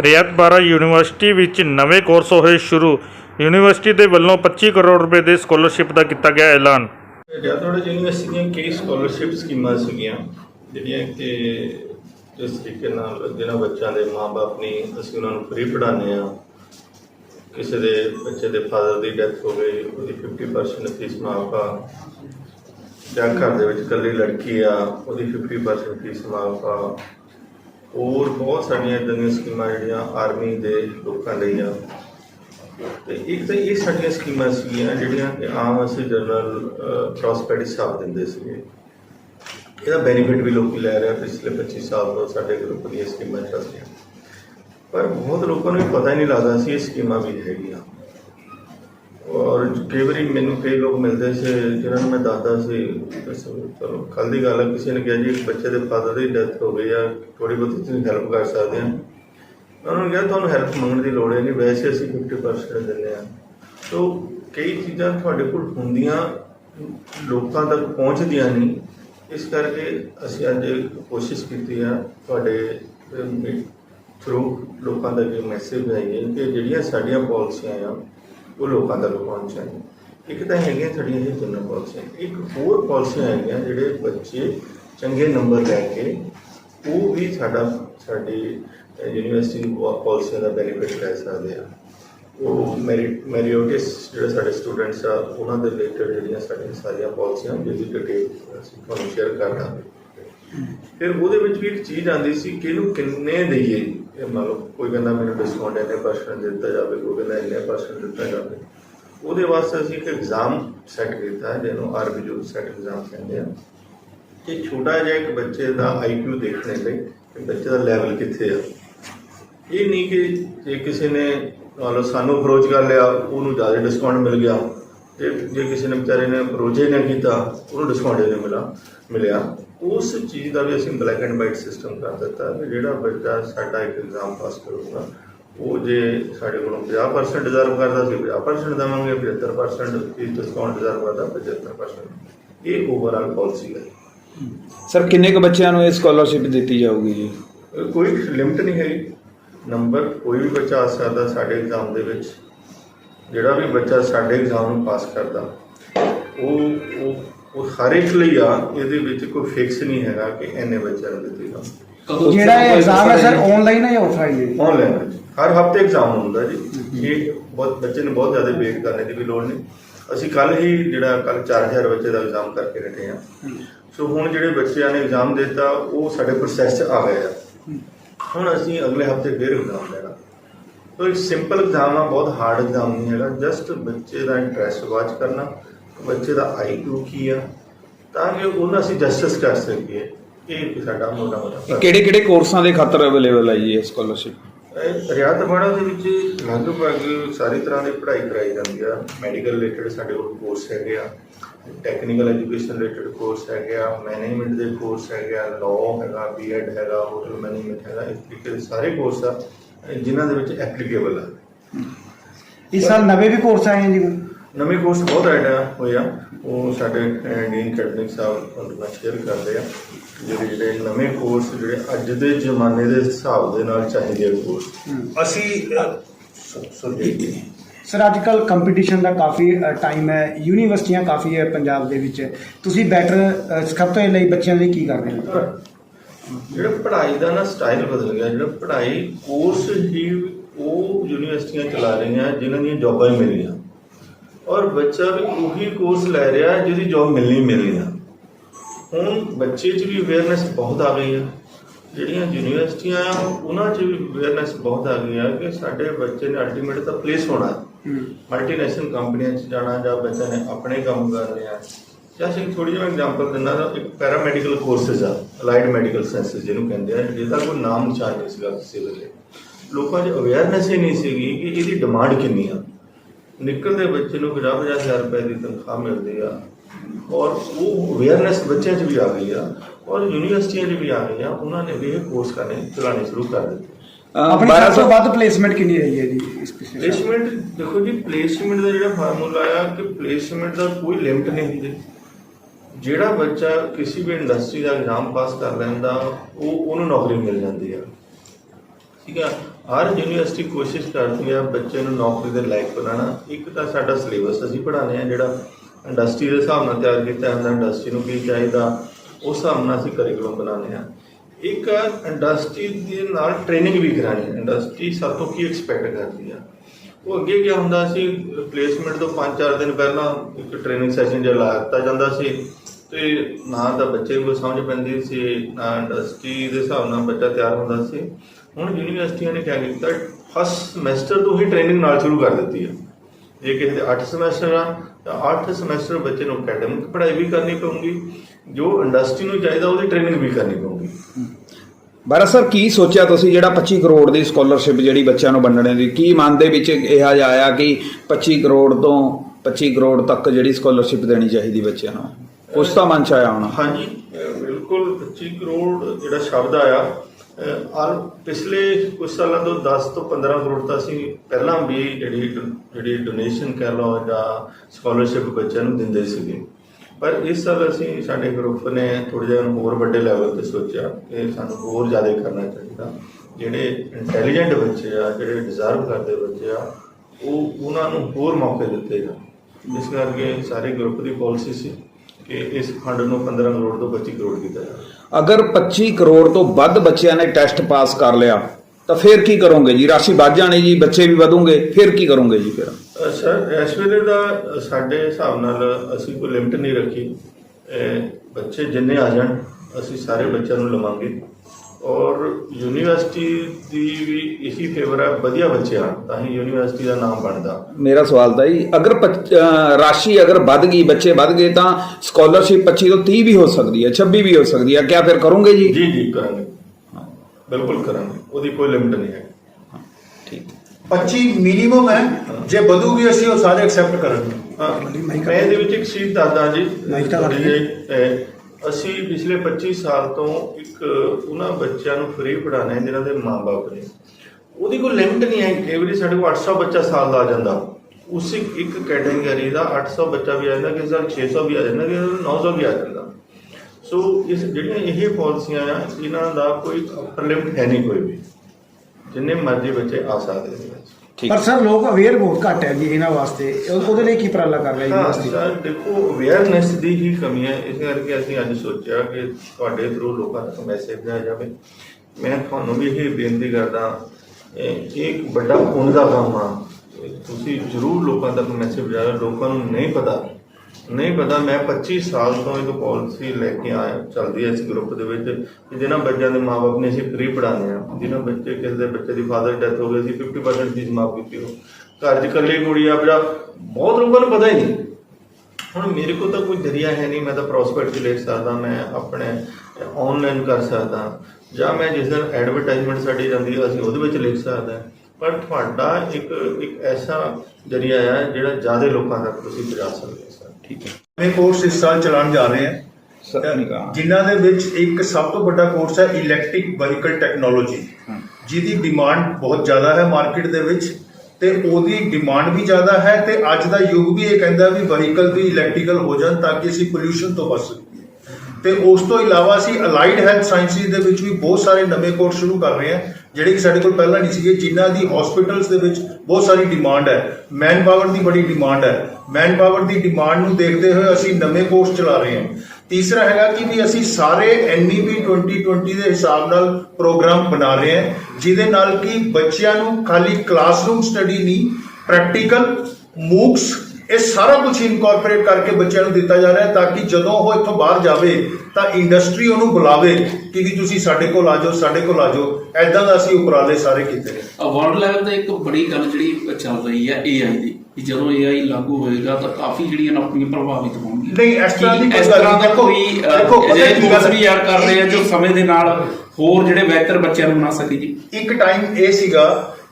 ਰਿਆਤ ਬਾਰਾ ਯੂਨੀਵਰਸਿਟੀ ਵਿੱਚ ਨਵੇਂ ਕੋਰਸ ਹੋਏ ਸ਼ੁਰੂ। ਯੂਨੀਵਰਸਿਟੀ ਦੇ ਵੱਲੋਂ 25 ਕਰੋੜ ਰੁਪਏ ਦੇ ਸਕਾਲਰਸ਼ਿਪ ਦਾ ਕੀਤਾ ਗਿਆ ਐਲਾਨ। ਰਿਆਤੋੜਾ ਯੂਨੀਵਰਸਿਟੀ ਦੀਆਂ ਕਈ ਸਕਾਲਰਸ਼ਿਪ ਸਕੀਮਾਂ ਸੀਗੀਆਂ, ਜਿਹੜੀਆਂ ਕਿ ਜਿਸ ਤਰੀਕੇ ਨਾਲ ਜਿਹਨਾਂ ਬੱਚਿਆਂ ਦੇ ਮਾਪੇ ਨੇ ਅਸੀਂ ਉਹਨਾਂ ਨੂੰ ਫ੍ਰੀ ਪੜ੍ਹਾਉਂਦੇ ਆ ਕਿਸੇ ਦੇ ਬੱਚੇ ਦੇ ਫਾਦਰ ਦੀ ਡੈਥ ਹੋ ਗਈ, ਉਹਦੀ 50% ਫੀਸ ਮਾਫ ਆ। ਜਾਂ ਘਰ ਦੇ ਵਿੱਚ ਇਕੱਲੀ ਲੜਕੀ ਆ, ਉਹਦੀ 50% ਫੀਸ ਮਾਫ ਆ। ਹੋਰ ਬਹੁਤ ਸਾਰੀਆਂ ਇਦਾਂ ਦੀਆਂ ਸਕੀਮਾਂ ਜਿਹੜੀਆਂ ਆਰਮੀ ਦੇ ਲੋਕਾਂ ਲਈ ਆ। ਤੇ ਇੱਕ ਤਾਂ ਇਹ ਸਾਡੀਆਂ ਸਕੀਮਾਂ ਸੀਗੀਆਂ ਜਿਹੜੀਆਂ ਕਿ ਆਮ ਅਸੀਂ ਜਨਰਲ ਪ੍ਰੋਸਪੈਰਿਟੀ ਹਿਸਾਬ ਦਿੰਦੇ ਸੀਗੇ। ਇਹਦਾ ਬੈਨੀਫਿਟ ਵੀ ਲੋਕੀ ਲੈ ਰਹੇ ਆ, ਪਿਛਲੇ 25 ਸਾਲ ਤੋਂ ਸਾਡੇ ਗਰੁੱਪ ਦੀਆਂ ਸਕੀਮਾਂ ਚੱਲ ਰਹੀਆਂ। ਪਰ ਬਹੁਤ ਲੋਕਾਂ ਨੂੰ ਇਹ ਪਤਾ ਹੀ ਨਹੀਂ ਲੱਗਦਾ ਸੀ ਇਹ ਸਕੀਮਾਂ ਵੀ ਹੈਗੀਆਂ। ਔਰ ਕਈ ਵਾਰੀ ਮੈਨੂੰ ਕਈ ਲੋਕ ਮਿਲਦੇ ਸੀ ਜਿਹਨਾਂ ਨੂੰ ਮੈਂ ਦੱਸਦਾ ਸੀ ਬਸ ਚਲੋ ਕੱਲ ਦੀ ਗੱਲ ਹੈ ਕਿਸੇ ਨੇ ਕਿਹਾ ਜੀ, ਇੱਕ ਬੱਚੇ ਦੇ ਫਾਦਰ ਦੀ ਡੈਥ ਹੋ ਗਈ ਆ ਥੋੜੀ ਬਹੁਤੀ ਤੁਸੀਂ ਹੈਲਪ ਕਰ ਸਕਦੇ ਆ ਉਹਨਾਂ ਨੂੰ ਕਿਹਾ, ਤੁਹਾਨੂੰ ਹੈਲਪ ਮੰਗਣ ਦੀ ਲੋੜ ਹੀ ਨਹੀਂ ਵੈਸੇ ਅਸੀਂ 50% ਦਿੰਦੇ ਆ ਸੋ ਕਈ ਚੀਜ਼ਾਂ ਤੁਹਾਡੇ ਕੋਲ ਹੁੰਦੀਆਂ, ਲੋਕਾਂ ਤੱਕ ਪਹੁੰਚਦੀਆਂ ਨਹੀਂ। ਇਸ ਕਰਕੇ ਅਸੀਂ ਅੱਜ ਕੋਸ਼ਿਸ਼ ਕੀਤੀ ਆ, ਤੁਹਾਡੇ ਥਰੂ ਲੋਕਾਂ ਤੱਕ ਇਹ ਮੈਸੇਜ ਆਈਏ ਕਿ ਜਿਹੜੀਆਂ ਸਾਡੀਆਂ ਪਾਲਿਸੀਆਂ ਆ ਉਹ ਲੋਕਾਂ ਤੱਕ ਪਹੁੰਚਣ ਇੱਕ ਤਾਂ ਹੈਗੀਆਂ ਸਾਡੀਆਂ ਇਹ ਤਿੰਨ ਪਾਲਿਸੀਆਂ। ਇੱਕ ਹੋਰ ਪਾਲਿਸੀਆਂ ਹੈਗੀਆਂ ਜਿਹੜੇ ਬੱਚੇ ਚੰਗੇ ਨੰਬਰ ਲੈ ਕੇ ਉਹ ਵੀ ਸਾਡਾ, ਸਾਡੀ ਯੂਨੀਵਰਸਿਟੀ ਦੀ ਪਾਲਿਸੀਆਂ ਦਾ ਬੈਨੀਫਿਟ ਲੈ ਸਕਦੇ ਆ। ਉਹ ਮੈਰਿਟ ਮੈਰੀਓਟਿਸ ਜਿਹੜੇ ਸਾਡੇ ਸਟੂਡੈਂਟਸ ਆ, ਉਹਨਾਂ ਦੇ ਰਿਲੇਟਡ ਜਿਹੜੀਆਂ ਸਾਡੀਆਂ ਸਾਰੀਆਂ ਪਾਲਿਸੀਆਂ ਜਿਹਦੀ ਡਿਟੇਲ ਅਸੀਂ ਤੁਹਾਨੂੰ ਸ਼ੇਅਰ ਕਰਨਾ। ਫਿਰ ਉਹਦੇ ਵਿੱਚ ਵੀ ਇੱਕ ਚੀਜ਼ ਆਂਦੀ ਸੀ ਕਿ ਇਹਨੂੰ ਕਿੰਨੇ ਦਈਏ? ਇਹ ਮੰਨ ਲਓ ਕੋਈ ਕਹਿੰਦਾ ਮੈਨੂੰ ਡਿਸਕਾਊਂਟ ਇੰਨੇ ਪਰਸੈਂਟ ਦਿੱਤਾ ਜਾਵੇ, ਕੋਈ ਕਹਿੰਦਾ ਇੰਨੇ ਪਰਸੈਂਟ ਦਿੱਤਾ ਜਾਵੇ। ਉਹਦੇ ਵਾਸਤੇ ਅਸੀਂ ਇੱਕ ਐਗਜ਼ਾਮ ਸੈੱਟ ਕੀਤਾ ਹੈ ਜਿਹਨੂੰ ਆਰਬੀਜੂ ਸੈੱਟ ਐਗਜ਼ਾਮ ਕਹਿੰਦੇ ਆ। ਕਿ ਛੋਟਾ ਜਿਹਾ ਇੱਕ ਬੱਚੇ ਦਾ ਆਈਕਿਊ ਦੇਖਣੇ ਲਈ ਕਿ ਬੱਚੇ ਦਾ ਲੈਵਲ ਕਿੱਥੇ ਆ। ਇਹ ਨਹੀਂ ਕਿ ਜੇ ਕਿਸੇ ਨੇ ਮੰਨ ਸਾਨੂੰ ਅਪਰੋਚ ਕਰ ਲਿਆ, ਉਹਨੂੰ ਜ਼ਿਆਦਾ ਡਿਸਕਾਊਂਟ ਮਿਲ ਗਿਆ। ਤੇ ਜੇ ਕਿਸੇ ਨੇ ਵਿਚਾਰੇ ਨੇ ਅਪਰੋਚ ਹੀ ਨਾ ਕੀਤਾ, ਉਹਨੂੰ ਡਿਸਕਾਊਂਟ ਹੀ ਨਹੀਂ ਮਿਲਾ, ਮਿਲਿਆ। ਉਸ ਚੀਜ਼ ਦਾ ਵੀ ਅਸੀਂ ਬਲੈਕ ਐਂਡ ਵਾਈਟ ਸਿਸਟਮ ਕਰ ਦਿੱਤਾ ਕਿ ਜਿਹੜਾ ਬੱਚਾ ਸਾਡਾ ਇੱਕ ਐਗਜ਼ਾਮ ਪਾਸ ਕਰੂਗਾ ਉਹ ਜੇ ਸਾਡੇ ਕੋਲੋਂ 50% ਡਿਜ਼ਰਵ ਕਰਦਾ ਸੀ 50% ਦੇਵਾਂਗੇ 75% ਦੀ ਡਿਸਕਾਊਂਟ ਡਿਜ਼ਰਵ ਕਰਦਾ 75% ਇਹ ਓਵਰਆਲ ਪਾਲਿਸੀ ਹੈ। ਸਰ ਕਿੰਨੇ ਕੁ ਬੱਚਿਆਂ ਨੂੰ ਇਹ ਸਕਾਲਰਸ਼ਿਪ ਦਿੱਤੀ ਜਾਊਗੀ ਜੀ? ਕੋਈ ਲਿਮਟ ਨਹੀਂ ਹੈਗੀ ਨੰਬਰ ਕੋਈ ਵੀ ਬੱਚਾ ਆ ਸਕਦਾ ਸਾਡੇ ਐਗਜ਼ਾਮ ਦੇ ਵਿੱਚ। ਜਿਹੜਾ ਵੀ ਬੱਚਾ ਸਾਡੇ ਐਗਜ਼ਾਮ ਨੂੰ ਪਾਸ ਕਰਦਾ ਉਹ ਉਹ ਉਹ ਹਰ ਇੱਕ ਲਈ ਆ ਇਹਦੇ ਵਿੱਚ ਕੋਈ ਫਿਕਸ ਨਹੀਂ ਹੈਗਾ ਕਿ ਇੰਨੇ ਬੱਚਿਆਂ ਨੂੰ ਦਿੱਤੀ ਜਾਊ ਜਿਹੜਾ ਇਹ ਐਗਜ਼ਾਮ ਹੈ ਸਰ ਆਨਲਾਈਨ ਹੈ ਜਾਂ ਆਫਲਾਈਨ ਹੈ? ਆਨਲਾਈਨ ਹਰ ਹਫ਼ਤੇ ਐਗਜ਼ਾਮ ਹੁੰਦਾ ਜੀ। ਇਹ ਬਹੁਤ ਬੱਚੇ ਨੂੰ ਬਹੁਤ ਜ਼ਿਆਦਾ ਵੇਟ ਕਰਨੇ ਦੀ ਵੀ ਲੋੜ ਨਹੀਂ। ਅਸੀਂ ਕੱਲ ਹੀ ਜਿਹੜਾ ਕੱਲ 4000 ਬੱਚੇ ਦਾ ਐਗਜ਼ਾਮ ਕਰਕੇ ਹਟੇ ਆ ਸੋ ਹੁਣ ਜਿਹੜੇ ਬੱਚਿਆਂ ਨੇ ਐਗਜ਼ਾਮ ਦਿੱਤਾ ਉਹ ਸਾਡੇ ਪ੍ਰੋਸੈਸ 'ਚ ਆ ਗਏ ਆ। ਹੁਣ ਅਸੀਂ ਅਗਲੇ ਹਫ਼ਤੇ ਫਿਰ ਐਗਜ਼ਾਮ ਲੈਣਾ। ਸੋ ਇੱਕ ਸਿੰਪਲ ਐਗਜ਼ਾਮ ਆ ਬਹੁਤ ਹਾਰਡ ਐਗਜ਼ਾਮ ਨਹੀਂ ਹੈਗਾ। ਜਸਟ ਬੱਚੇ ਦਾ ਇੰਟਰਸਟ ਵਾਚ ਕਰਨਾ। ਬੱਚੇ ਦਾ ਆਈਕਿਊ ਕੀ ਆ ਤਾਂ ਕਿ ਉਹਨਾਂ ਅਸੀਂ ਜਸਟਿਸ ਕਰ ਸਕੀਏ। ਇਹ ਇੱਕ ਸਾਡਾ ਮੋਟਾ ਮੋਟਾ ਕਿਹੜੇ ਕਿਹੜੇ ਕੋਰਸਾਂ ਦੇ ਖਾਤਰ ਅਵੇਲੇਬਲ ਹੈ ਜੀ ਇਹ ਸਕਾਲਰਸ਼ਿਪ ਇਹ ਰਿਆਤ ਬਾੜਾ ਦੇ ਵਿੱਚ ਲਗਭਗ ਸਾਰੀ ਤਰ੍ਹਾਂ ਦੀ ਪੜ੍ਹਾਈ ਕਰਾਈ ਜਾਂਦੀ ਆ। ਮੈਡੀਕਲ ਰਿਲੇਟਡ ਸਾਡੇ ਕੋਲ ਕੋਰਸ ਹੈਗੇ ਆ। ਟੈਕਨੀਕਲ ਐਜੂਕੇਸ਼ਨ ਰਿਲੇਟਡ ਕੋਰਸ ਹੈਗੇ ਆ। ਮੈਨੇਜਮੈਂਟ ਦੇ ਕੋਰਸ ਹੈਗੇ ਆ। ਲਾਅ ਹੈਗਾ ਬੀਐਡ ਹੈਗਾ ਹੋਟਲ ਮੈਨੇਜਮੈਂਟ ਹੈਗਾ। ਇਸ ਤਰੀਕੇ ਦੇ ਸਾਰੇ ਕੋਰਸ ਆ ਜਿਨ੍ਹਾਂ ਦੇ ਵਿੱਚ ਐਪਲੀਕੇਬਲ ਆ। ਇਸ ਸਾਲ ਨਵੇਂ ਵੀ ਕੋਰਸ ਆਏ ਹਨ ਜੀ ਕੋਈ? ਨਵੇਂ ਕੋਰਸ ਬਹੁਤ ਐਡ ਹੋਏ ਆ। ਉਹ ਸਾਡੇ ਡੀਨ ਕੈਟਰਿੰਗ ਸਾਹਿਬ ਤੁਹਾਨੂੰ ਨਾਲ ਸ਼ੇਅਰ ਕਰਦੇ ਆ। ਜਿਹੜੇ ਜਿਹੜੇ ਨਵੇਂ ਕੋਰਸ ਜਿਹੜੇ ਅੱਜ ਦੇ ਜ਼ਮਾਨੇ ਦੇ ਹਿਸਾਬ ਦੇ ਨਾਲ ਚਾਹੀਦੇ ਆ ਕੋਰਸ ਅਸੀਂ ਸਰ ਅੱਜ ਕੱਲ ਕੰਪੀਟੀਸ਼ਨ ਦਾ ਕਾਫੀ ਟਾਈਮ ਹੈ। ਯੂਨੀਵਰਸਿਟੀਆਂ ਕਾਫੀ ਹੈ ਪੰਜਾਬ ਦੇ ਵਿੱਚ। ਤੁਸੀਂ ਬੈਟਰ ਤੋਂ ਲਈ ਬੱਚਿਆਂ ਲਈ ਕੀ ਕਰ ਰਹੇ ਹੋ? ਜਿਹੜਾ ਪੜ੍ਹਾਈ ਦਾ ਨਾ ਸਟਾਈਲ ਬਦਲ ਗਿਆ। ਜਿਹੜਾ ਪੜ੍ਹਾਈ ਕੋਰਸ ਹੀ ਉਹ ਯੂਨੀਵਰਸਿਟੀਆਂ ਚਲਾ ਰਹੀਆਂ ਜਿਨ੍ਹਾਂ ਦੀਆਂ ਜੌਬਾਂ ਹੀ ਮਿਲ ਰਹੀਆਂ ਔਰ ਬੱਚਾ ਵੀ ਉਹੀ ਕੋਰਸ ਲੈ ਰਿਹਾ ਜਿਹਦੀ ਜੌਬ ਮਿਲਣੀ ਮਿਲਣੀ ਆ। ਹੁਣ ਬੱਚੇ 'ਚ ਵੀ ਅਵੇਅਰਨੈਸ ਬਹੁਤ ਆ ਗਈ ਆ। ਜਿਹੜੀਆਂ ਯੂਨੀਵਰਸਿਟੀਆਂ ਆ ਉਹਨਾਂ 'ਚ ਵੀ ਅਵੇਅਰਨੈਸ ਬਹੁਤ ਆ ਗਈ ਆ ਕਿ ਸਾਡੇ ਬੱਚੇ ਨੇ ਅਲਟੀਮੇਟ ਤਾਂ ਪਲੇਸ ਹੋਣਾ ਮਲਟੀਨੈਸ਼ਨਲ ਕੰਪਨੀਆਂ 'ਚ ਜਾਣਾ ਜਾਂ ਬੱਚਿਆਂ ਨੇ ਆਪਣੇ ਕੰਮ ਕਰਨੇ ਆ ਜਾਂ ਅਸੀਂ ਥੋੜੀ ਜਿਹੀ ਐਗਜ਼ਾਮਪਲ ਦਿੰਦਾ ਤਾਂ ਇੱਕ ਪੈਰਾਮੈਡੀਕਲ ਕੋਰਸਸ ਆ ਅਲਾਈਡ ਮੈਡੀਕਲ ਸਾਇੰਸਸ ਜਿਹਨੂੰ ਕਹਿੰਦੇ ਆ। ਜਿਹਦਾ ਕੋਈ ਨਾਮ ਨਿਸ਼ਾਨ ਨਹੀਂ ਸੀਗਾ ਕਿਸੇ ਵੇਲੇ। ਲੋਕਾਂ 'ਚ ਅਵੇਅਰਨੈਸ ਹੀ ਨਹੀਂ ਸੀਗੀ ਕਿ ਇਹਦੀ ਡਿਮਾਂਡ ਕਿੰਨੀ ਆ। ਨਿਕਲਦੇ ਬੱਚੇ ਨੂੰ 50 ਹਜ਼ਾਰ ਰੁਪਏ ਦੀ ਤਨਖਾਹ ਮਿਲਦੀ ਆ। ਔਰ ਉਹ ਅਵੇਅਰਨੈਸ ਬੱਚਿਆਂ 'ਚ ਵੀ ਆ ਗਈ ਆ। ਔਰ ਯੂਨੀਵਰਸਿਟੀਆਂ 'ਚ ਵੀ ਆ ਗਈ ਆ। ਉਹਨਾਂ ਨੇ ਵੀ ਇਹ ਕੋਰਸ ਕਰਨੇ ਚਲਾਣੇ ਸ਼ੁਰੂ ਕਰ ਦਿੱਤੇ। ਆਪਣੀ ਸਭ ਤੋਂ ਵੱਧ ਪਲੇਸਮੈਂਟ ਕਿੰਨੀ ਰਹੀ ਹੈ ਜੀ ਇਸ ਪਿਛਲੇ? ਪਲੇਸਮੈਂਟ ਦੇਖੋ ਜੀ ਪਲੇਸਮੈਂਟ ਦਾ ਜਿਹੜਾ ਫਾਰਮੂਲਾ ਆ ਕਿ ਪਲੇਸਮੈਂਟ ਦਾ ਕੋਈ ਲਿਮਟ ਨਹੀਂ ਹੁੰਦੀ। ਜਿਹੜਾ ਬੱਚਾ ਕਿਸੇ ਵੀ ਇੰਡਸਟਰੀ ਦਾ ਐਗਜ਼ਾਮ ਪਾਸ ਕਰ ਲੈਂਦਾ ਉਹ ਉਹਨੂੰ ਨੌਕਰੀ ਮਿਲ ਜਾਂਦੀ ਆ। ਠੀਕ ਆ? ਹਰ ਯੂਨੀਵਰਸਿਟੀ ਕੋਸ਼ਿਸ਼ ਕਰਦੀ ਆ ਬੱਚੇ ਨੂੰ ਨੌਕਰੀ ਦੇ ਲਾਇਕ ਬਣਾਉਣਾ। ਇੱਕ ਤਾਂ ਸਾਡਾ ਸਿਲੇਬਸ ਅਸੀਂ ਪੜ੍ਹਾਉਂਦੇ ਆ ਜਿਹੜਾ ਇੰਡਸਟਰੀ ਦੇ ਹਿਸਾਬ ਨਾਲ ਤਿਆਰ ਕੀਤਾ ਹੁੰਦਾ ਇੰਡਸਟਰੀ ਨੂੰ ਕੀ ਚਾਹੀਦਾ, ਉਸ ਹਿਸਾਬ ਨਾਲ ਅਸੀਂ ਕਰਿਕੂਲਮ ਬਣਾਉਂਦੇ ਆ ਇੱਕ ਇੰਡਸਟਰੀ ਦੇ ਨਾਲ ਟ੍ਰੇਨਿੰਗ ਵੀ ਕਰਾਣੀ ਹੈ। ਇੰਡਸਟਰੀ ਸਭ ਤੋਂ ਕੀ ਐਕਸਪੈਕਟ ਕਰਦੀ ਆ? ਉਹ ਅੱਗੇ ਕੀ ਹੁੰਦਾ ਸੀ ਪਲੇਸਮੈਂਟ ਤੋਂ 5-4 ਦਿਨ ਪਹਿਲਾਂ ਇੱਕ ਟ੍ਰੇਨਿੰਗ ਸੈਸ਼ਨ ਜਿਹਾ ਲਾ ਦਿੱਤਾ ਜਾਂਦਾ ਸੀ। ਤੇ ਨਾ ਤਾਂ ਬੱਚੇ ਨੂੰ ਸਮਝ ਪੈਂਦੀ ਸੀ, ਨਾ ਇੰਡਸਟਰੀ ਦੇ ਹਿਸਾਬ ਨਾਲ ਬੱਚਾ ਤਿਆਰ ਹੁੰਦਾ ਸੀ। ਹੁਣ ਯੂਨੀਵਰਸਿਟੀਆਂ ਨੇ ਕਿਆ ਕੀਤਾ ਫਸਟ ਸਮੈਸਟਰ ਤੋਂ ਹੀ ਟ੍ਰੇਨਿੰਗ ਨਾਲ ਸ਼ੁਰੂ ਕਰ ਦਿੱਤੀ ਹੈ। ਜੇ ਕਿਸੇ ਦੇ 8 ਸਮੈਸਟਰ ਆ, ਤਾਂ 8 ਸਮੈਸਟਰ ਬੱਚੇ ਨੂੰ ਅਕੈਡਮਿਕ ਪੜ੍ਹਾਈ ਵੀ ਕਰਨੀ ਪਊਗੀ, ਜੋ ਇੰਡਸਟਰੀ ਨੂੰ ਚਾਹੀਦਾ ਉਹਦੀ ਟ੍ਰੇਨਿੰਗ ਵੀ ਕਰਨੀ ਪਊਗੀ। ਬਾਰਾ ਸਰ ਕੀ ਸੋਚਿਆ ਤੁਸੀਂ ਜਿਹੜਾ 25 ਕਰੋੜ ਦੀ ਸਕਾਲਰਸ਼ਿਪ ਜਿਹੜੀ ਬੱਚਿਆਂ ਨੂੰ ਵੰਡਣੇ ਦੀ? ਕੀ ਮਨ ਦੇ ਵਿੱਚ ਇਹੋ ਜਿਹਾ ਆਇਆ ਕਿ 25 ਕਰੋੜ ਤੋਂ 25 ਕਰੋੜ ਤੱਕ ਜਿਹੜੀ ਸਕਾਲਰਸ਼ਿਪ ਦੇਣੀ ਚਾਹੀਦੀ ਬੱਚਿਆਂ ਨੂੰ? ਕੁਛ ਤਾਂ ਮਨ ਚ ਆਇਆ ਹੋਣਾ। ਹਾਂਜੀ, ਬਿਲਕੁਲ 25 ਕਰੋੜ ਜਿਹੜਾ ਸ਼ਬਦ ਆਇਆ, ਅਹ ਔਰ ਪਿਛਲੇ ਕੁਝ ਸਾਲਾਂ ਤੋਂ 10 ਤੋਂ 15 ਕਰੋੜ ਤਾਂ ਅਸੀਂ ਪਹਿਲਾਂ ਵੀ ਜਿਹੜੀ ਜਿਹੜੀ ਡੋਨੇਸ਼ਨ ਕਹਿ ਲਓ ਜਾਂ ਸਕਾਲਰਸ਼ਿਪ ਬੱਚਿਆਂ ਨੂੰ ਦਿੰਦੇ ਸੀਗੇ। ਪਰ ਇਸ ਸਾਲ ਅਸੀਂ ਸਾਡੇ ਗਰੁੱਪ ਨੇ ਥੋੜਾ ਜਿਹਾ ਹੋਰ ਵੱਡੇ ਲੈਵਲ ਤੇ ਸੋਚਿਆ ਕਿ ਸਾਨੂੰ ਹੋਰ ਜ਼ਿਆਦਾ ਕਰਨਾ ਚਾਹੀਦਾ। ਜਿਹੜੇ ਇੰਟੈਲੀਜੈਂਟ ਬੱਚੇ ਆ, ਜਿਹੜੇ ਡਿਜ਼ਰਵ ਕਰਦੇ ਬੱਚੇ ਆ, ਉਹ ਉਹਨਾਂ ਨੂੰ ਹੋਰ ਮੌਕੇ ਦਿੱਤੇ ਜਾਣ। ਇਸ ਕਰਕੇ ਸਾਰੇ ਗਰੁੱਪ ਦੀ ਪਾਲਿਸੀ ਸੀ। ਕਿ ਇਸ ਫੰਡ ਨੂੰ 15 ਕਰੋੜ ਤੋਂ 25 ਕਰੋੜ ਕੀਤਾ ਜਾਵੇ। ਅਗਰ 25 ਕਰੋੜ ਤੋਂ ਵੱਧ ਬੱਚਿਆਂ ਨੇ ਟੈਸਟ ਪਾਸ ਕਰ ਲਿਆ ਤਾਂ ਫਿਰ ਕੀ ਕਰੋਗੇ ਜੀ? ਰਾਸ਼ੀ ਵੱਧ ਜਾਣੀ ਜੀ ਬੱਚੇ ਵੀ ਵਧੂਗੇ ਫਿਰ ਕੀ ਕਰੋਗੇ ਜੀ ਫਿਰ? ਸਰ ਇਸ ਵੇਲੇ ਦਾ ਸਾਡੇ ਹਿਸਾਬ ਨਾਲ ਅਸੀਂ ਕੋਈ ਲਿਮਟ ਨਹੀਂ ਰੱਖੀ। ਬੱਚੇ ਜਿੰਨੇ ਆ ਜਾਣ ਅਸੀਂ ਸਾਰੇ ਬੱਚਿਆਂ ਨੂੰ ਲਵਾਂਗੇ। ਔਰ ਯੂਨੀਵਰਸਿਟੀ ਦੀ ਵੀ ਇਹੀ ਫੇਵਰ ਹੈ ਵਧੀਆ ਬੱਚੇ ਆਉਣ ਤਾਂ ਹੀ ਯੂਨੀਵਰਸਿਟੀ ਦਾ ਨਾਮ ਬਣਦਾ। ਮੇਰਾ ਸਵਾਲ ਤਾਂ ਜੀ ਅਗਰ ਰਾਸ਼ੀ ਅਗਰ ਵੱਧ ਗਈ ਬੱਚੇ ਵੱਧ ਗਏ ਤਾਂ ਸਕਾਲਰਸ਼ਿਪ 25 ਤੋਂ 30 ਵੀ ਹੋ ਸਕਦੀ ਹੈ 26 ਵੀ ਹੋ ਸਕਦੀ ਹੈ ਕਿਆ ਫਿਰ ਕਰੋਗੇ ਜੀ? ਜੀ ਜੀ ਕਰਾਂਗੇ। ਬਿਲਕੁਲ ਕਰਾਂਗੇ ਉਹਦੀ ਕੋਈ ਲਿਮਟ ਨਹੀਂ ਹੈ। ਠੀਕ। 25 ਮਿਨੀਮਮ ਹੈ ਜੇ ਵਧੂਗੀ ਅਸੀਂ ਉਹ ਸਾਰੇ ਐਕਸੈਪਟ ਕਰਾਂਗੇ। ਮੈਂ ਇਹਦੇ ਵਿੱਚ ਇੱਕ ਚੀਜ਼ ਦੱਸਦਾ ਜੀ। ਤਾਂ ਅਸੀਂ ਪਿਛਲੇ 25 ਸਾਲ ਤੋਂ ਇੱਕ ਉਹਨਾਂ ਬੱਚਿਆਂ ਨੂੰ ਫ੍ਰੀ ਪੜ੍ਹਾਉਂਦੇ ਹਾਂ ਜਿਨ੍ਹਾਂ ਦੇ ਮਾਪੇ ਨੇ। ਉਹਦੀ ਕੋਈ ਲਿਮਟ ਨਹੀਂ ਹੈ ਕਈ ਵਾਰੀ ਸਾਡੇ ਕੋਲ 800 ਬੱਚਾ ਸਾਲ ਦਾ ਆ ਜਾਂਦਾ। ਉਸ ਇੱਕ ਕੈਟਾਗਰੀ ਦਾ 800 ਬੱਚਾ ਵੀ ਆ ਜਾਂਦਾ, ਕਿਸੇ ਸਾਲ 600 ਵੀ ਆ ਜਾਂਦਾ, ਕਿਸੇ ਸਾਲ 900 ਵੀ ਆ ਜਾਂਦਾ। ਸੋ ਇਸ ਜਿਹੜੀਆਂ ਇਹ ਪਾਲਿਸੀਆਂ ਆ, ਇਹਨਾਂ ਦਾ ਕੋਈ ਅਪਰ ਲਿਮਟ ਹੈ ਨਹੀਂ ਕੋਈ ਵੀ। ਜਿੰਨੇ ਮਰਜ਼ੀ ਬੱਚੇ ਆ ਸਕਦੇ ਨੇ। ਠੀਕ ਪਰ ਸਰ ਲੋਕ ਅਵੇਅਰ ਬਹੁਤ ਘੱਟ ਹੈ ਜੀ ਇਹਨਾਂ ਵਾਸਤੇ। ਉਹ- ਉਹਦੇ ਲਈ ਕੀ ਉਪਰਾਲਾ ਕਰ ਰਹੀ ਹਾਂ ਯੂਨੀਵਰਸਿਟੀ ਸਰ ਦੇਖੋ ਅਵੇਅਰਨੈਸ ਦੀ ਹੀ ਕਮੀ ਹੈ। ਇਸ ਕਰਕੇ ਅਸੀਂ ਅੱਜ ਸੋਚਿਆ ਕਿ ਤੁਹਾਡੇ ਥਰੂ ਲੋਕਾਂ ਤੱਕ ਮੈਸੇਜ ਦਿਆ ਜਾਵੇ। ਮੈਂ ਤੁਹਾਨੂੰ ਵੀ ਇਹ ਬੇਨਤੀ ਕਰਦਾ ਇਹ ਇੱਕ ਵੱਡਾ ਪੁੰਨ ਦਾ ਕੰਮ ਆ। ਤੁਸੀਂ ਜ਼ਰੂਰ ਲੋਕਾਂ ਤੱਕ ਮੈਸੇਜ ਪਹੁੰਚਾਓ ਲੋਕਾਂ ਨੂੰ ਨਹੀਂ ਪਤਾ ਨਹੀਂ ਪਤਾ, ਮੈਂ 25 ਸਾਲ ਤੋਂ ਇੱਕ ਪਾਲਿਸੀ ਲੈ ਕੇ ਆਇਆ, ਚੱਲਦੀ ਹੈ ਇਸ ਗਰੁੱਪ ਦੇ ਵਿੱਚ ਕਿ ਜਿਹਨਾਂ ਬੱਚਿਆਂ ਦੇ ਮਾਪੇ ਨੇ ਅਸੀਂ ਫ੍ਰੀ ਪੜਾਉਂਦੇ ਆ ਜਿਹਨਾਂ ਬੱਚੇ, ਕਿਸੇ ਦੇ ਬੱਚੇ ਦੀ ਫਾਦਰ ਡੈਥ ਹੋ ਗਈ ਸੀ 50% ਫੀਸ ਮਾਫ ਕੀਤੀ ਹੋ ਘਰ 'ਚ ਇਕੱਲੀ ਕੁੜੀ ਆ ਬੜਾ ਬਹੁਤ ਲੋਕਾਂ ਨੂੰ ਪਤਾ ਹੀ ਨਹੀਂ। ਹੁਣ ਮੇਰੇ ਕੋਲ ਤਾਂ ਕੋਈ ਜਰੀਆ ਹੈ ਨਹੀਂ, ਮੈਂ ਤਾਂ ਪ੍ਰੋਸਪੈਕਟ 'ਚ ਲਿਖ ਸਕਦਾ, ਮੈਂ ਆਪਣੇ ਆਨਲਾਈਨ ਕਰ ਸਕਦਾ। ਜਾਂ ਮੈਂ ਜਿਸ ਦਿਨ ਐਡਵਰਟਾਈਜ਼ਮੈਂਟ ਸਾਡੀ ਜਾਂਦੀ ਹੈ, ਅਸੀਂ ਉਹਦੇ ਵਿੱਚ ਲਿਖ ਸਕਦਾ ਪਰ ਤੁਹਾਡਾ ਇੱਕ ਇੱਕ ਐਸਾ ਜਰੀਆ ਹੈ ਜਿਹੜਾ ਜ਼ਿਆਦਾ ਲੋਕਾਂ ਤੱਕ ਤੁਸੀਂ ਪਹੁੰਚਾ ਸਕਦੇ ਹੋ। ਠੀਕ ਹੈ। ਨਵੇਂ ਕੋਰਸ ਇਸ ਸਾਲ ਚਲਾਉਣ ਜਾ ਰਹੇ ਹਾਂ। ਜਿਨ੍ਹਾਂ ਦੇ ਵਿੱਚ ਇੱਕ ਸਭ ਤੋਂ ਵੱਡਾ ਕੋਰਸ ਹੈ ਇਲੈਕਟ੍ਰਿਕ ਵਹੀਕਲ ਟੈਕਨੋਲੋਜੀ ਜਿਹਦੀ ਡਿਮਾਂਡ ਬਹੁਤ ਜ਼ਿਆਦਾ ਹੈ ਮਾਰਕੀਟ ਦੇ ਵਿੱਚ ਤੇ ਉਹਦੀ ਡਿਮਾਂਡ ਵੀ ਜ਼ਿਆਦਾ ਹੈ ਤੇ ਅੱਜ ਦਾ ਯੁੱਗ ਵੀ ਇਹ ਕਹਿੰਦਾ ਵੀ ਵਹੀਕਲ ਵੀ ਇਲੈਕਟ੍ਰੀਕਲ ਹੋ ਜਾਣ ਤਾਂ ਕਿ ਅਸੀਂ ਪੋਲੂਸ਼ਨ ਤੋਂ ਬਚ ਸਕੀਏ। ਤੇ ਉਸ ਤੋਂ ਇਲਾਵਾ ਅਸੀਂ ਅਲਾਈਡ ਹੈਲਥ ਸਾਇੰਸਿਸ ਦੇ ਵਿੱਚ ਵੀ ਬਹੁਤ ਸਾਰੇ ਨਵੇਂ ਕੋਰਸ ਸ਼ੁਰੂ ਕਰ ਰਹੇ ਹਾਂ। ਜਿਹੜੇ ਕਿ ਸਾਡੇ ਕੋਲ ਪਹਿਲਾਂ ਨਹੀਂ ਸੀਗੇ, ਜਿਨ੍ਹਾਂ ਦੀ ਹਸਪੀਟਲਸ ਦੇ ਵਿੱਚ ਬਹੁਤ ਸਾਰੀ ਡਿਮਾਂਡ ਹੈ। ਮੈਨ ਪਾਵਰ ਦੀ ਬੜੀ ਡਿਮਾਂਡ ਹੈ। ਮੈਨ ਪਾਵਰ ਦੀ ਡਿਮਾਂਡ ਨੂੰ ਦੇਖਦੇ ਹੋਏ ਅਸੀਂ ਨਵੇਂ ਕੋਰਸ ਚਲਾ ਰਹੇ ਹਾਂ। ਤੀਸਰਾ ਹੈਗਾ ਕਿ ਵੀ ਅਸੀਂ ਸਾਰੇ NEP 2020 ਦੇ ਹਿਸਾਬ ਨਾਲ ਪ੍ਰੋਗਰਾਮ ਬਣਾ ਰਹੇ ਹਾਂ, ਜਿਹਦੇ ਨਾਲ ਕਿ ਬੱਚਿਆਂ ਨੂੰ ਖਾਲੀ ਕਲਾਸਰੂਮ ਸਟੱਡੀ ਨਹੀਂ ਪ੍ਰੈਕਟੀਕਲ ਮੂਕਸ ਇਹ ਸਾਰਾ ਕੁਝ ਇਨਕੋਰਪੋਰੇਟ ਕਰਕੇ ਬੱਚਿਆਂ ਨੂੰ ਦਿੱਤਾ ਜਾ ਰਿਹਾ ਹੈ ਤਾਂ ਕਿ ਜਦੋਂ ਉਹ ਇੱਥੋਂ ਬਾਹਰ ਜਾਵੇ ਤਾਂ ਇੰਡਸਟਰੀ ਉਹਨੂੰ ਬੁਲਾਵੇ ਕਿ ਵੀ ਤੁਸੀਂ ਸਾਡੇ ਕੋਲ ਆ ਜਾਓ ਸਾਡੇ ਕੋਲ ਆ ਜਾਓ ਐਦਾਂ ਦਾ ਅਸੀਂ ਉਪਰਾਲੇ ਸਾਰੇ ਕੀਤੇ ਨੇ ਵਰਲਡ ਲੈਵਲ ਤੇ ਇੱਕ ਬੜੀ ਗੱਲ ਜਿਹੜੀ ਚੱਲ ਰਹੀ ਹੈ AI ਦੀ ਕਿ ਜਦੋਂ AI ਲਾਗੂ ਹੋਏਗਾ ਤਾਂ ਕਾਫੀ ਜਿਹੜੀਆਂ ਨੌਕਰੀਆਂ ਪ੍ਰਭਾਵਿਤ ਹੋਣਗੀਆਂ ਨਹੀਂ, ਇਸ ਤਰ੍ਹਾਂ ਦੀ ਕੋਈ ਗੱਲ ਨਹੀਂ। ਕੋਈ ਦੇਖੋ, ਪਤਾ? ਵੀ ਯਾਰ ਕਰ ਰਹੇ ਆ ਜੋ ਸਮੇਂ ਦੇ ਨਾਲ ਹੋਰ ਜਿਹੜੇ ਬਿਹਤਰ ਬੱਚਿਆਂ ਨੂੰ ਬਣਾ ਸਕੇ ਜੀ ਇੱਕ ਟਾਈਮ ਇਹ ਸੀਗਾ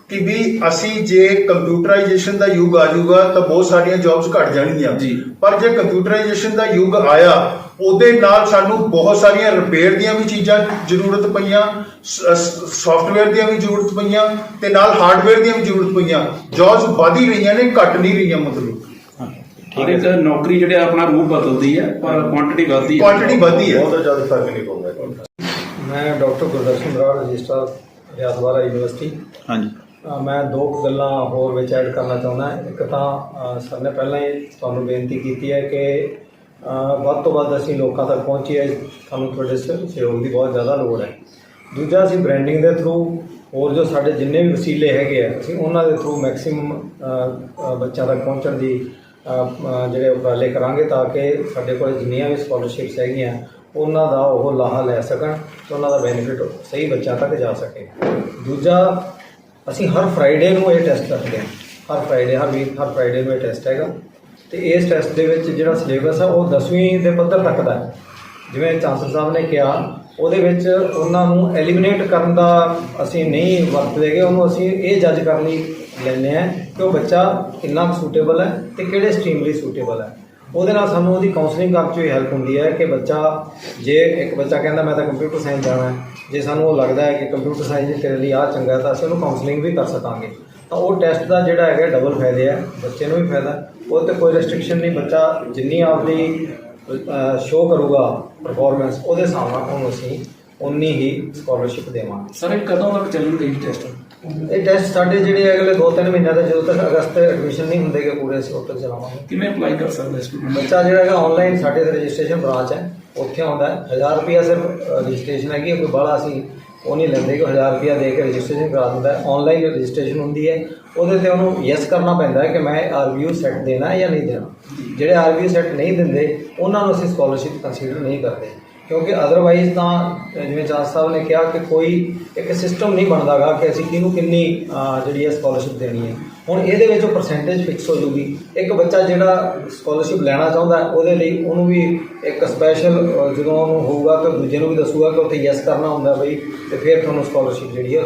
ਕਿ ਵੀ ਅਸੀਂ ਜੇ ਕੰਪਿਊਟਰਾਈਜੇਸ਼ਨ ਦਾ ਯੁੱਗ ਆ ਜਾਊਗਾ ਤਾਂ ਬਹੁਤ ਸਾਰੀਆਂ ਜੌਬਸ ਘਟ ਜਾਣਗੀਆਂ। ਜੀ। ਪਰ ਜੇ ਕੰਪਿਊਟਰਾਈਜੇਸ਼ਨ ਦਾ ਯੁੱਗ ਆਇਆ ਉਹਦੇ ਨਾਲ ਸਾਨੂੰ ਬਹੁਤ ਸਾਰੀਆਂ ਰਿਪੇਅਰ ਦੀਆਂ ਵੀ ਚੀਜ਼ਾਂ ਜ਼ਰੂਰਤ ਪਈਆਂ ਸੌਫਟਵੇਅਰ ਦੀਆਂ ਵੀ ਜ਼ਰੂਰਤ ਪਈਆਂ ਤੇ ਨਾਲ ਹਾਰਡਵੇਅਰ ਦੀਆਂ ਵੀ ਜ਼ਰੂਰਤ ਪਈਆਂ। ਜੌਬਸ ਵਧ ਹੀ ਰਹੀਆਂ ਨੇ ਘਟ ਨਹੀਂ ਰਹੀਆਂ ਮਤਲਬ। ਹਰ ਇੱਕ ਨੌਕਰੀ ਜਿਹੜੇ ਆਪਣਾ ਰੂਪ ਬਦਲਦੀ ਹੈ ਪਰ ਕੁਆਂਟੀਟੀ ਵੱਧਦੀ ਹੈ। ਕੁਆਂਟੀਟੀ ਵਧਦੀ ਹੈ। ਬਹੁਤ ਜ਼ਿਆਦਾ ਫ਼ਰਕ ਨਹੀਂ ਪਊਗਾ ਮੈਂ doctor Gurdarshan Brar registrar university. ਹਾਂਜੀ। ਮੈਂ ਦੋ ਕੁ ਗੱਲਾਂ ਹੋਰ ਵਿੱਚ ਐਡ ਕਰਨਾ ਚਾਹੁੰਦਾ। ਇੱਕ ਤਾਂ ਸਰ ਨੇ ਪਹਿਲਾਂ ਹੀ ਤੁਹਾਨੂੰ ਬੇਨਤੀ ਕੀਤੀ ਹੈ ਕਿ ਵੱਧ ਤੋਂ ਵੱਧ ਅਸੀਂ ਲੋਕਾਂ ਤੱਕ ਪਹੁੰਚੀਏ। ਸਾਨੂੰ ਤੁਹਾਡੇ ਸ- ਸਹਿਯੋਗ ਦੀ ਬਹੁਤ ਜ਼ਿਆਦਾ ਲੋੜ ਹੈ। ਦੂਜਾ, ਅਸੀਂ ਬ੍ਰਾਂਡਿੰਗ ਦੇ ਥਰੂ ਹੋਰ ਜੋ ਸਾਡੇ ਜਿੰਨੇ ਵੀ ਵਸੀਲੇ ਹੈਗੇ ਆ, ਅਸੀਂ ਉਹਨਾਂ ਦੇ ਥਰੂ ਮੈਕਸਿਮਮ ਬੱਚਿਆਂ ਤੱਕ ਪਹੁੰਚਣ ਦੀ ਜਿਹੜੇ ਉਪਰਾਲੇ ਕਰਾਂਗੇ ਤਾਂ ਕਿ ਸਾਡੇ ਕੋਲ ਜਿੰਨੀਆਂ ਵੀ ਸਕਾਲਰਸ਼ਿਪਸ ਹੈਗੀਆਂ, ਉਹਨਾਂ ਦਾ ਉਹ ਲਾਹਾ ਲੈ ਸਕਣ ਤੇ ਉਹਨਾਂ ਦਾ ਬੈਨੀਫਿਟ ਸਹੀ ਬੱਚਿਆਂ ਤੱਕ ਜਾ ਸਕੇ। ਦੂਜਾ ਅਸੀਂ ਹਰ ਫਰਾਈਡੇ ਨੂੰ ਇਹ ਟੈਸਟ ਰੱਖਦੇ ਹਾਂ। ਹਰ ਫਰਾਈਡੇ ਹਰ ਵੀਕ ਹਰ ਫਰਾਈਡੇ ਨੂੰ ਇਹ ਟੈਸਟ ਹੈਗਾ। ਤੇ ਇਸ ਟੈਸਟ ਦੇ ਵਿੱਚ ਜਿਹੜਾ ਸਿਲੇਬਸ ਹੈ ਉਹ 10ਵੀਂ ਦੇ ਪੱਧਰ ਤੱਕ ਦਾ ਹੈ। ਜਿਵੇਂ ਚਾਂਸਲਰ ਸਾਹਿਬ ਨੇ ਕਿਹਾ, ਉਹਦੇ ਵਿੱਚ ਉਹਨਾਂ ਨੂੰ ਐਲੀਮੀਨੇਟ ਕਰਨ ਦਾ ਅਸੀਂ ਨਹੀਂ ਵਰਤਦੇਗੇ ਉਹਨੂੰ ਅਸੀਂ ਇਹ ਜੱਜ ਕਰਨ ਲਈ ਲੈਂਦੇ ਆ ਕਿ ਉਹ ਬੱਚਾ ਕਿੰਨਾ ਸੂਟੇਬਲ ਹੈ ਤੇ ਕਿਹੜੇ ਸਟਰੀਮ ਲਈ ਸੂਟੇਬਲ ਹੈ। ਉਹਦੇ ਨਾਲ ਸਾਨੂੰ ਉਹਦੀ ਕਾਉਂਸਲਿੰਗ ਕਰਨ 'ਚ ਵੀ ਹੈਲਪ ਹੁੰਦੀ ਹੈ ਕਿ ਬੱਚਾ, ਜੇ ਇੱਕ ਬੱਚਾ ਕਹਿੰਦਾ ਮੈਂ ਤਾਂ ਕੰਪਿਊਟਰ ਸਾਇੰਸ ਜਾਣਾ ਹੈ, ਜੇ ਸਾਨੂੰ ਉਹ ਲੱਗਦਾ ਹੈ ਕਿ ਕੰਪਿਊਟਰ ਸਾਇੰਸ ਤੇਰੇ ਲਈ ਆਹ ਚੰਗਾ ਤਾਂ ਅਸੀਂ ਉਹਨੂੰ ਕਾਉਂਸਲਿੰਗ ਵੀ ਕਰ ਸਕਾਂਗੇ। ਤਾਂ ਉਹ ਟੈਸਟ ਦਾ ਜਿਹੜਾ ਹੈਗਾ ਡਬਲ ਫਾਇਦੇ ਹੈ, ਬੱਚੇ ਨੂੰ ਵੀ ਫਾਇਦਾ ਹੈ। ਉਹ ਤੇ ਕੋਈ ਰੈਸਟ੍ਰਿਕਸ਼ਨ ਨਹੀਂ, ਬੱਚਾ ਜਿੰਨੀ ਆਪਦੀ ਸ਼ੋਅ ਕਰੂਗਾ ਪਰਫਾਰਮੈਂਸ ਉਹਦੇ ਹਿਸਾਬ ਨਾਲ ਉਹਨੂੰ ਅਸੀਂ ਉਨੀ ਹੀ ਸਕਾਲਰਸ਼ਿਪ ਦੇਵਾਂਗੇ। ਸਰ ਇਹ ਕਦੋਂ ਤੱਕ ਚੱਲਣਗੇ ਇਹ ਟੈਸਟ ਇਹ ਟੈਸਟ ਸਾਡੇ ਜਿਹੜੇ ਅਗਲੇ 2-3 ਮਹੀਨਿਆਂ ਦੇ ਜਦੋਂ ਤੱਕ ਅਗਸਤ ਐਡਮਿਸ਼ਨ ਨਹੀਂ ਹੁੰਦੇਗੇ ਪੂਰੇ ਅਸੀਂ ਉਦੋਂ ਤੱਕ ਚਲਾਵਾਂਗੇ। ਕਿਵੇਂ ਅਪਲਾਈ ਕਰ ਸਕਦਾ ਸਟੂਡੈਂਟ ਬੱਚਾ ਜਿਹੜਾ ਹੈਗਾ ਆਨਲਾਈਨ ਸਾਡੇ ਰਜਿਸਟ੍ਰੇਸ਼ਨ ਬ੍ਰਾਂਚ ਹੈ ਉੱਥੇ ਆਉਂਦਾ ਹੈ। 1000 ਰੁਪਿਆ ਸਿਰਫ ਰਜਿਸਟ੍ਰੇਸ਼ਨ ਹੈਗੀ ਹੈ, ਕੋਈ ਬਾਹਲਾ ਅਸੀਂ ਉਹ ਨਹੀਂ ਲੈਂਦੇ ਕਿ 1000 ਰੁਪਿਆ ਦੇ ਕੇ ਰਜਿਸਟ੍ਰੇਸ਼ਨ ਕਰਾ ਦਿੰਦਾ ਹੈ। ਆਨਲਾਈਨ ਰਜਿਸਟ੍ਰੇਸ਼ਨ ਹੁੰਦੀ ਹੈ ਉਹਦੇ ਤੇ ਉਹਨੂੰ ਯੈਸ ਕਰਨਾ ਪੈਂਦਾ ਹੈ ਕਿ ਮੈਂ ਆਰਵੀਯੂ ਸੈੱਟ ਦੇਣਾ ਹੈ ਜਾਂ ਨਹੀਂ ਦੇਣਾ। ਜਿਹੜੇ ਆਰਵੀਯੂ ਸੈੱਟ ਨਹੀਂ ਦਿੰਦੇ ਉਹਨਾਂ ਨੂੰ ਅਸੀਂ ਸਕਾਲਰਸ਼ਿਪ ਕੰਸੀਡਰ ਨਹੀਂ ਕਰਦੇ। ਕਿਉਂਕਿ ਅਦਰਵਾਈਜ਼ ਤਾਂ ਜਿਵੇਂ ਚਾਰ ਸਾਹਿਬ ਨੇ ਕਿਹਾ ਕਿ ਕੋਈ ਇੱਕ ਸਿਸਟਮ ਨਹੀਂ ਬਣਦਾਗਾ ਕਿ ਅਸੀਂ ਕਿਹਨੂੰ ਕਿੰਨੀ ਜਿਹੜੀ ਹੈ ਸਕਾਲਰਸ਼ਿਪ ਦੇਣੀ ਹੈ। ਹੁਣ ਇਹਦੇ ਵਿੱਚ ਉਹ ਪਰਸੈਂਟੇਜ ਫਿਕਸ ਹੋ ਜੂਗੀ ਇੱਕ ਬੱਚਾ ਜਿਹੜਾ ਸਕਾਲਰਸ਼ਿਪ ਲੈਣਾ ਚਾਹੁੰਦਾ ਉਹਦੇ ਲਈ ਉਹਨੂੰ ਵੀ ਇੱਕ ਸਪੈਸ਼ਲ ਜਦੋਂ ਉਹਨੂੰ ਹੋਊਗਾ ਕਿ ਦੂਜੇ ਨੂੰ ਵੀ ਦੱਸੂਗਾ ਕਿ ਉੱਥੇ ਯੈਸ ਕਰਨਾ ਹੁੰਦਾ ਬਈ, ਤੇ ਫਿਰ ਤੁਹਾਨੂੰ ਸਕਾਲਰਸ਼ਿਪ ਜਿਹੜੀ ਹੈ